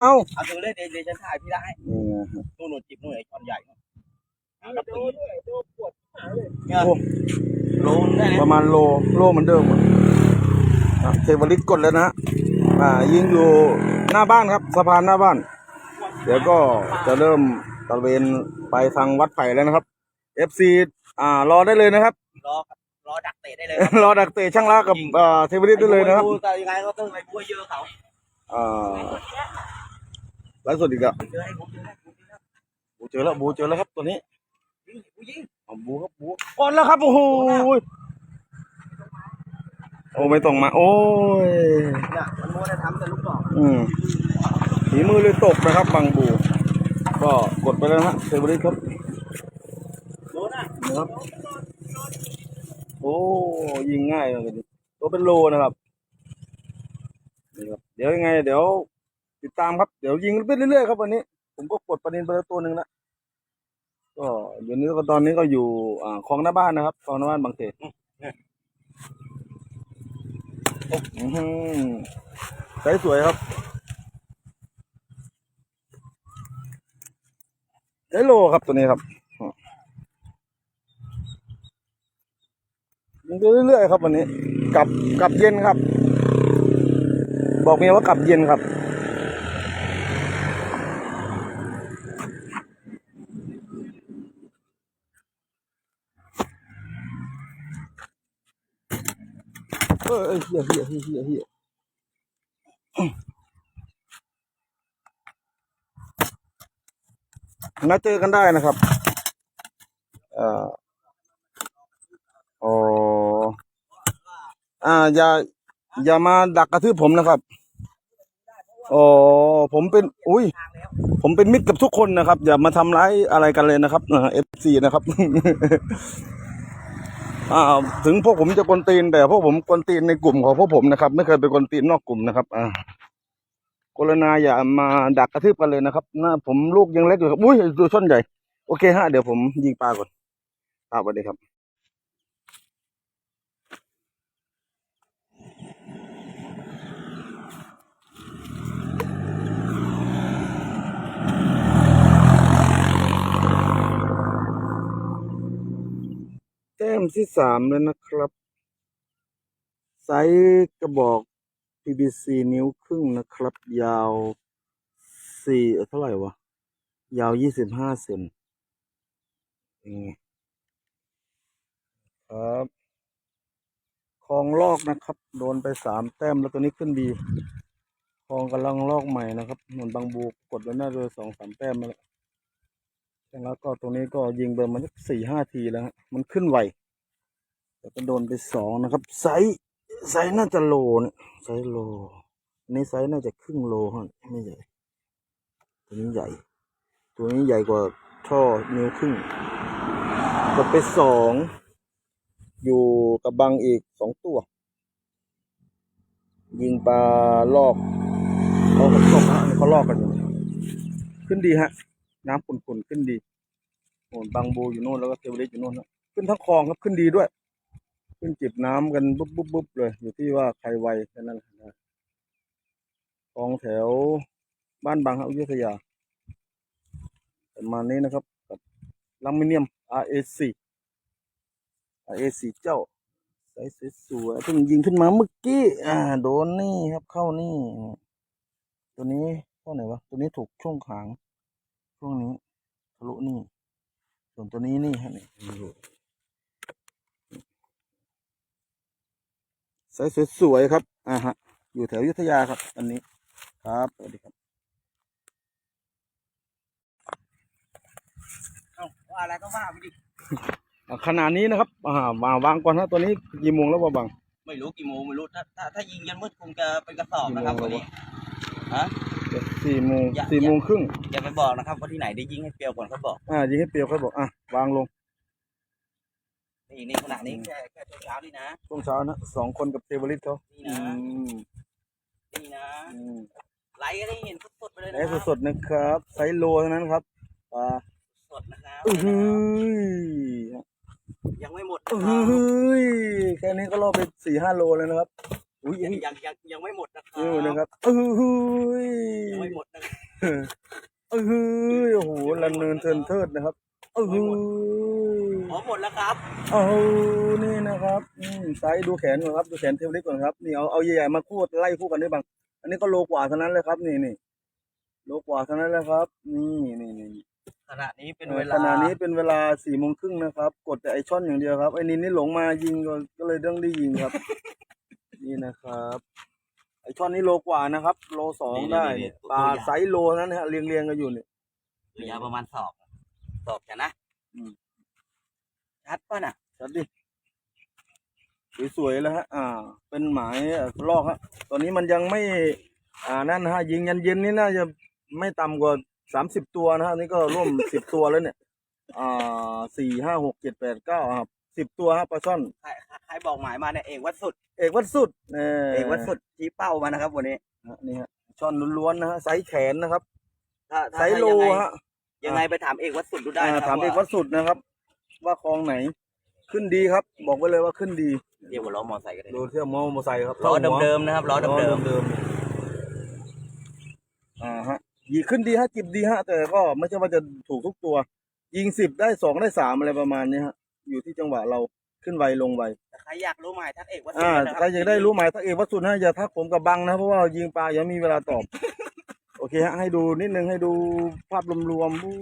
เอ้าเอาตัวเลยเดี๋ยวเดี๋ยวฉันถ่ายพี่ได้นี่ไงฮะนู่นนู่นจิบนู่นไอ้ช้อนใหญ่นู่นเอากระโดปืนด้วยโดปวดขาเลยเนี่ยโอ้โลนได้ปนะระมาณโลโลเหมือนเดิมอะอะเทวลิตกดแล้วนะฮะอ่ายิงอยู่หน้าบ้านครับสะพานหน้าบ้าน เดี๋ยวก็จะเริ่มตระเวนไปทางวัดไผ่แล้วนะครับ FC อ่ารอได้เลยนะครับ รอรอดักเตะได้เลยรอดักเตะช่างละกับอ่าเทวลิตได้เลยนะครับดูแต่ยังไงก็ต้องไปบัวเยอะเขาอ่าไลฟ์สดอีกอะเจอให้ผมเจอให้ผมเจอให้บูเจอแล้วบูเจอแล้วครับตัวนี้ยิงกูยิงเอาบูครับบูก่อนแล้วครับโอ้โหโอ้ไม่ต้องมา โอ้ยเนี่ยมันมัวแต่ทำแต่ลูกดอกอืมฝีมือเลยตกนะครับบางบู ก็กดไปแล้วนะฮะเทวลิตครับโดนอะนะครับ โอ้ยิงง่ายเลยดิตัวเป็นโลนะครับนี่ครับ เดี๋ยวยังไง เดี๋ยว ติดตามครับ เดี๋ยวยิงไปเรื่อยๆครับวันนี้ ผมก็กดประเด็นไปแล้วตัวหนึ่งแล้วก็เดี๋ยวนี้ก็ตอนนี้ก็อยู่อ่าคลองหน้าบ้านนะครับคลองหน้าบ้านบางเขนอื้อหือใสสวยครับไดโลครับตัวนี้ครับยิงไปเรื่อยๆครับวันนี้ กลับกลับเย็นครับ บอกเมียว่ากลับเย็นครับ เออเฮียเฮียเฮียเฮียเฮียนัดเจอกันได้นะครับเอ่ออ๋ออ่าอย่าอย่ามาดักกระทืบผมนะครับอ๋อผมเป็น อุ้ย ผมเป็นมิตรกับทุกคนนะครับ อย่ามาทำร้ายอะไรกันเลยนะครับเอฟซีนะครับ ถึงพวกผมจะกวนตีน แต่พวกผมกวนตีนในกลุ่มของพวกผมนะครับ ไม่เคยไปกวนตีนนอกกลุ่มนะครับ อ่ากรณาอย่ามาดักกระทืบกันเลยนะครับหน้าผมลูกยังเล็กอยู่ครับอุ้ยดูช่อนใหญ่ โอเคฮะเดี๋ยวผมยิงปลาก่อนครับสวัสดีครับ แต้มที่สามแล้วนะครับ ไซส์กระบอก PVC นิ้วครึ่งนะครับ ยาวสี่เท่าไหร่วะ ยาวยี่สิบห้าเซนนี่ครับคลองลอกนะครับ โดนไปสามแต้มแล้วตัวนี้ขึ้นดีคลองกำลังลอกใหม่นะครับเหมือนบางบูกดไว้หน้าเลยสองสามแต้มมาแล้ว แล้วก็ตรงนี้ก็ยิงไปมันสี่ห้าทีแล้วฮะมันขึ้นไวแต่ก็โดนไปสองนะครับ ไซส์ไซส์น่าจะโลเนี่ยไซส์โลอันนี้ไซส์น่าจะครึ่งโลฮะไม่ใหญ่ตัวนี้ใหญ่ ตัวนี้ใหญ่กว่าท่อนิ้วครึ่งกดไปสองอยู่กับบังอีกสองตัว ยิงปลาลอกเขาผมตกฮะเขาลอกกัน ขึ้นดีฮะ น้ำขุ่นๆขึ้นดีโน่นบางบูอยู่โน่นแล้วก็เทวลิสอยู่โน่นฮะขึ้นทั้งคลองครับขึ้นดีด้วย ขึ้นจิบน้ำกันปุ๊บปุ๊บปุ๊บเลย อยู่ที่ว่าใครไวแค่นั้นนะคลองแถวบ้านบางครับอยุธยาประมาณนี้นะครับกับลัมมิเนียม RAC RAC เจ้าใสสวยๆเพิ่งยิงขึ้นมาเมื่อกี้อ่า โดนนี่ครับเข้านี่ ตัวนี้ข้าไหนวะ ตัวนี้ถูกช่วงขาง ช่วงนี้ทะลุนี่ ส่วนตัวนี้นี่ฮะนี่อยู่ไซส์สวยๆครับ อ่าฮะ อยู่แถวอยุธยาครับ อันนี้ ครับ สวัสดีครับเอ้าว่าอะไรก็ว่าไปดิอ่าขณะนี้นะครับ อ่ามาวางก่อนฮะตัวนี้กี่โมงแล้ววะบัง ไม่รู้กี่โมงไม่รู้ ถ้าถ้าถ้ายิงยันมืดคงจะเป็นกระสอบนะครับกี่โมงวันนี้แล้ววะฮะ สี่โมงอย่า สี่โมงครึ่งอย่าไปบอกนะครับว่าที่ไหนได้ยิงให้เปรียวก่อนเขาบอก อ่ายิงให้เปรียวค่อยบอกอะวางลงนี่นี่ขนาดนี้แค่แค่ช่วงเช้านี่นะ ช่วงเช้านะสองคนกับเทวลิตเขานี่อืนะ มนี่นะ อืมไลฟ์ก็ได้เห็นสดๆไปเลยไซนะครัส์สดๆนะครับไซส์โลเท่านั้นครับปลาสดนะครับอื้อหือยังไม่หมดนะอื้อคหืรับอแค่นี้ก็ล่อไปสี่ห้าโลแล้วนะครับ อุ้ยยังอุ้ยยังยังยังไม่หมดนะครัเออนะครับเออเฮ้ยยังไม่หมดนะเออเฮ้ยโอ้โหลันเนินเทินเทิดนะครับเออเฮ้ยอ๋อหมดแล้วครับเอานี่นะครับอืมไซส์ดูแขนก่อนครับ ดูแขนเทวลิกก่อนครับนี่เอาเอาใหญ่ๆมาคู่ไล่คู่กันได้บ้าง อันนี้ก็โลกว่าเท่านั้นเลยครับ นี่นี่โลกว่าเท่านั้นเลยครับ นี่นี่นี่ขณะนี้เป็นเออเวลาขณะนี้เป็นเวลาสี่โมงครึ่งนะครับ กดแต่ไอช่อนอย่างเดียวครับไอ้นินนี่หลงมายิงก็ก็เลยต้องได้ยิงครับ นี่นะครับไอช่อนนี่โลกว่านะครับ โลสองได้เนี่ยปลาไซส์โลนั้นนะฮะเรียงเรียงๆกันอยู่เนี่ยระยะประมาณศอกศอกแค่นะอืม ชัดป่ะน่ะจัดดิสวยๆแล้วฮะอ่า เป็นหมายเอ่อลอกฮะตอนนี้มันยังไม่ อ่านั่นนะฮะยิงยันเย็นนี่น่าจะไม่ต่ำกว่าสามสิบตัวนะฮะนี่ก็ร่วม สิบตัวแล้วเนี่ย อ่าสี่ห้าหกเจ็ดแปดเก้าครับสิบตัวฮะปลาช่อนใครใคร บอกหมายมาเนี่ยเอกวัดสุด เอกวัดสุดเอเอกวัดสุดชี้เป้ามานะครับ วันนี้ฮะนี่ฮะช่อนล้วนๆนะฮะไซส์แขนนะครับถ้าถ้าไซส์โลยังไงฮะยังไงไปถามเอกวัดสุดดูได้อ่านะครัถามเอกวัดสุดนะครับ ว่าคลองไหน ขึ้นดีครับ บอกไว้เลยว่าขึ้นดี เดี๋ยวหัวล้อมอไซค์ก็ได้ดูเที่ยวมอเตอร์ไซค์ครับล้อข้าหัว เดิมๆนะครับล้อเดิมเดิมอ่าฮะยิงขึ้นดีฮะจิบดีฮะ แต่ก็ไม่ใช่ว่าจะถูกทุกตัว ยิงสิบได้สองได้สามอะไรประมาณนี้ฮะ อยู่ที่จังหวะเรา ขึ้นไวลงไวๆแต่ใครอยากรู้หมายทักเอกวัดสุดอ่านะคใครรับอยากได้รู้หมายทักเอกวัดสุดนะอย่าทักผมกับบังนะเพราะว่ายิงปลายังไม่มีเวลาตอบ โอเคฮะให้ดูนิดนึงให้ดูภาพรวมๆบู๊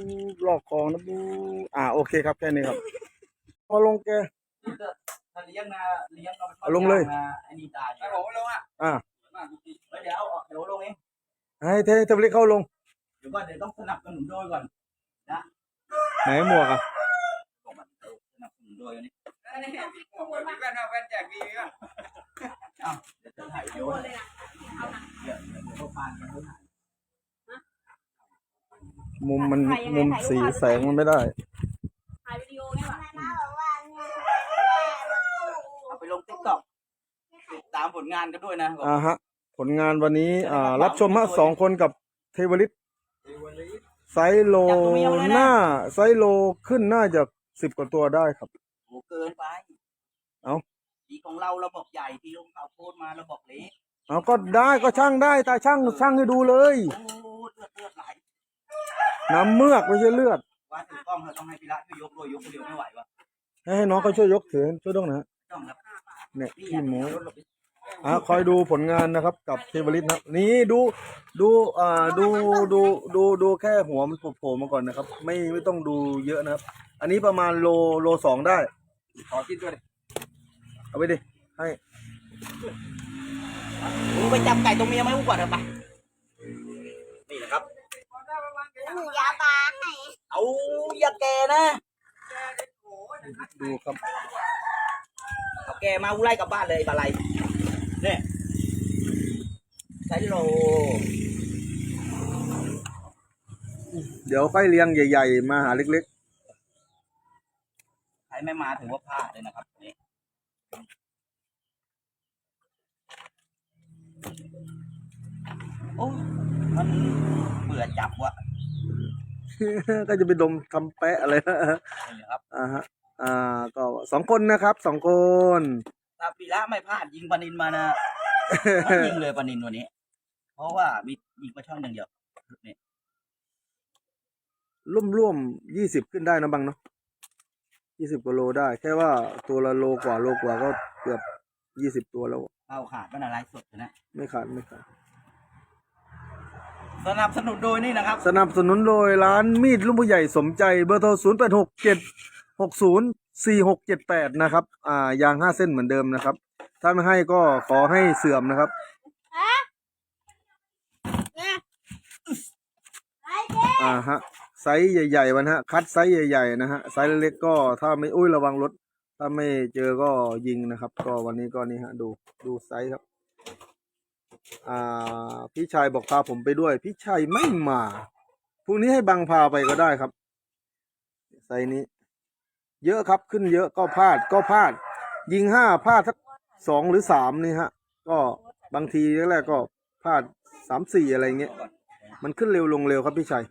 ลอกคลองนะบู๊อ่าโอเคครับแค่นี้ครับ พอลงแก ถ้าเลี้ยงนะเลี้ยงเอาไปทอดเอาลงเลยางนะอันนี้ตายไปผมลงอะอ่าเดี๋ยวเอาออกเดี๋ยวลงเองให้เทเทบลิกเข้าลงเดี๋ยวก่อนเดี๋ยวต้องสนับสนุนโดยก่อนไหนหมวกอะบอกมันเออสนับสนุนโดยอันนี้ แว่นเอาแว่นแจกฟรีไหมวะอ้าวเดี๋ยวจะถ่ายวิดีโอเดี๋ยวเดี๋ยวเดี๋ยวเขาปานกันเขาถ่ายมุมมันมุมสีแสงมันไม่ได้ถ่ายวิดีโอไงวะเอาไปลงติ๊กต็อกติดตามผลงานกันด้วยนะบอกอ่าฮะ ผลงานวันนี้อ่ารับชมฮะสองคนกับเทวลิตไซส์โลหน้าไซส์โลขึ้นน่าจะสิบกว่าตัวได้ครับโหเกินไปเอ้าทีของเราเราบอกใหญ่ทีของเขาโพสต์มาเราบอกเล็กเอาก็ได้ก็ช่างได้ตาช่างช่างให้ดูเลยโอ้เลือดเลือดไหลน้ำเมือกไม่ใช่เลือดว่าถือกล้องเราต้องให้พี่ละช่วยยกด้วยยกคนเดียวไม่ไหววะให้ให้น้องเขาช่วยยกถือช่วยด้วยนะต้องครับเนี่ยนี่ขี้หมูรถหลบไปอะคอยดูผลงานนะครับกับเทวลิตนะนี่ดูดูอ่าดูดูดูดูแค่หัวมันโผล่ๆมาก่อนนะครับ ไม่ไม่ต้องดูเยอะนะครับ อันนี้ประมาณโลโลสองได้ ขอคิดด้วยดิเอาไปดิ ให้มึงไปจับไก่ตรงเมียไหมกูก่อนเถอะไปนี่นะครับ หนูยาปลาให้เอาอย่าแกนะดูครับเอาแกมากูไล่กลับบ้านเลยบาลัยเนี่ยใช้โลเดี๋ยวค่อยเลี้ยงใหญ่ ๆ มาหาเล็กใค รไม่มาถือว่าพลาดเลยนะครับนี่โอ้มันเบื่อจับว่ะๆก็จะไปดมทำแปะอะไรนะนี่นะครับอ่าฮะอ่าก็สองคนนะครับสองคนถ้าปีละไม่พลาดยิงปานินมานะต้องยิงเลยปานินวันนี้ เพราะว่ามียิงปลาช่อนอย่างเดียวนี่ร่วมร่วมยี่สิบขึ้นได้นะบังเนาะ ยี่สิบกว่าโลได้ แค่ว่าตัวละโลกว่าโลกว่าก็เกือบยี่สิบตัวแล้ว เอาขาดมันอะไรสดอยู่นะไม่ขาดไม่ขาดสนับสนุนโดยนี่นะครับ สนับสนุนโดยร้านมีดลุงผู้ใหญ่สมใจเบอร์โทรศูนย์แปดหกเจ็ดหกศูนย์สี่หกเจ็ดแปดนะครับ อ่ายางห้าเส้นเหมือนเดิมนะครับ ถ้าไม่ให้ก็ขอให้เสื่อมนะครับ อ่าฮะ ไซส์ใหญ่ๆวันฮะ คัดไซส์ใหญ่ๆนะฮะ ไซส์เล็กๆก็ถ้าไม่อุ้ยระวังรถ ถ้าไม่เจอก็ยิงนะครับ ก็วันนี้ก็นี่ฮะ ดูดูไซส์ครับ อ่า พี่ชายบอกพาผมไปด้วย พี่ชายไม่มาพรุ่งนี้ให้บังพาไปก็ได้ครับ ไซส์นี้ เยอะครับขึ้นเยอะก็พลาดก็พลาด ยิงห้าพลาดสักสองหรือสามนี่ฮะ ก็บางทีแรกๆก็พลาดสามสี่อะไรเงี้ย มันขึ้นเร็วลงเร็วครับพี่ชัย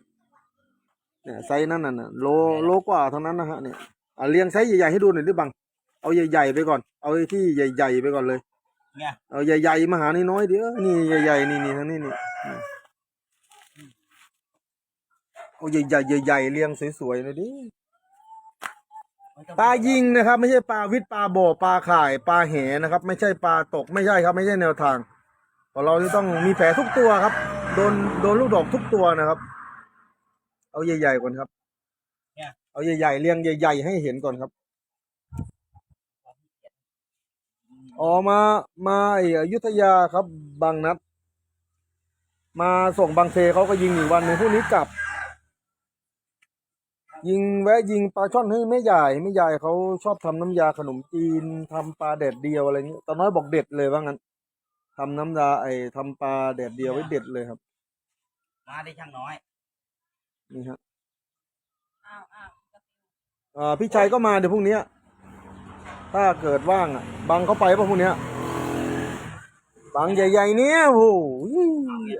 เนี่ยไซส์นั่นน่ะโลโลกว่าเท่านั้นนะฮะเนี่ยอะเรียงไซส์ใหญ่ๆให้ดูหน่อยดิบัง เอาใหญ่ๆไปก่อน เอาไอ้ที่ใหญ่ ๆ ไปก่อนเลยเนี่ยเอาใหญ่ๆมาหานี่น้อยเดียวนี่ใหญ่ๆนี่นี่ทั้งนี้นี่นี่เอาใหญ่ๆใหญ่ๆเรียงสวยๆเลยดิไม่ต้องปลายิงนะครับ ไม่ใช่ปลาวิทย์ปลาบ่อปลาข่ายปลาแหนะครับ ไม่ใช่ปลาตกไม่ใช่ครับ ไม่ใช่แนวทางเพราะเราจะต้องมีแผลทุกตัวครับ โดนโดนลูกดอกทุกตัวนะครับ เอาใหญ่ๆก่อนครับเนี่ยเอาใหญ่ๆเรียงใหญ่ ๆ ให้เห็นก่อนครับอ๋อมามาไอ้อยุธยาครับบางนัด มาส่งบางเซเขาก็ยิงอีกวันหนึ่งพรุ่งนี้กลับ ยิงแวะยิงปลาช่อนให้แม่ใหญ่แม่ใหญ่เขาชอบทำน้ำยาขนมจีนทำปลาแดดเดียวอะไรเงี้ยตอนน้อยบอกเด็ดเลยว่างั้นทำน้ำยาไอ้ทำปลาแดดเดียวไว้เด็ดเลยครับ มาได้ช่างน้อย นี่ฮะอ้าวอ้าวอ่าพี่ชัยก็มาเดี๋ยวพรุ่งเนี้ยถ้าเกิดว่างอะ บังเขาไปป่ะพรุ่งเนี้ยบังใหญ่ๆ เนี้ยโอ้โห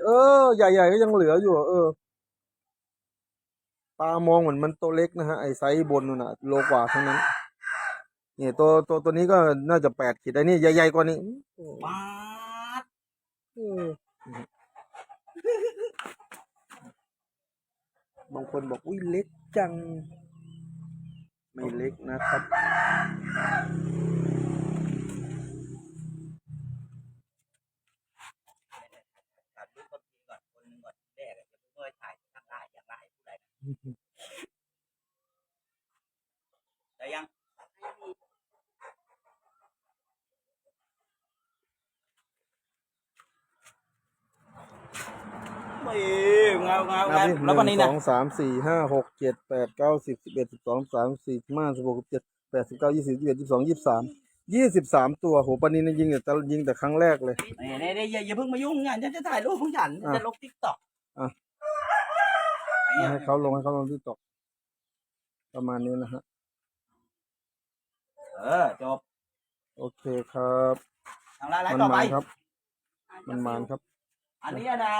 เออ ใหญ่ๆก็ยังเหลืออยู่อะเออปลามองเหมือนมันตัวเล็กนะฮะไอ้ไซส์บนนู่นน่ะ โลกว่าทั้งนั้นเนี่ยตัวตัวตัวนี้ก็น่าจะแปดขีดไอ้นี่ใหญ่ๆกว่านี้ปาดเออ บางคนบอกอุ้ยเล็กจัง ไม่เล็กนะครับตัดรูปคนทีก่อนคนหนึ่งก่อนแรกอะจะเพิ่งถ่ายทางได้อยางไรผู้ใดได้ยังไม่ เงาเงานับเงาดิแล้ววันนี้หนะ งสองสามสี่ห้าหกเจ็ดแปดเก้าสิบสิบเอ็ดสิบสองสามสี่สิบห้าสิบหกสิบเจ็ดแปดสิบเก้ายี่สิบยี่สิบเอ็ดยี่สิบสองยี่สิบสามยี่สิบสามตัวโหปานินยิงแต่ยิงแต่ครั้งแรกเลยเนี่ยเนี่ยเนี่ยอย่าอย่าเพิ่งมายุ่งงานฉันจะถ่ายรูปของฉันอะจะลงทิกตอกอะ ให้เขาลงให้เขาลงที่ตก ประมาณนี้นะฮะ เออจบโอเคครับทางร้านอะไรมันต่อไปมานครับ มันมานครับ อันเนี้ยนะ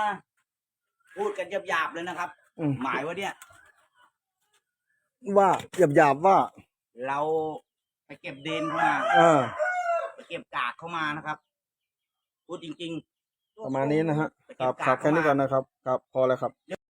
พูดกันหยาบๆเลยนะครับ อืมหมายว่าเนี่ย ว่าหยาบหยาบๆว่า เราไปเก็บดินเข้ามาเออ ไปเก็บกากเข้ามานะครับ พูดจริงๆ ประมาณนี้นะฮะไปคเก็รับกากครับแค่นี้เข้ามาก่อนนะครับ ครับพอแล้วครับ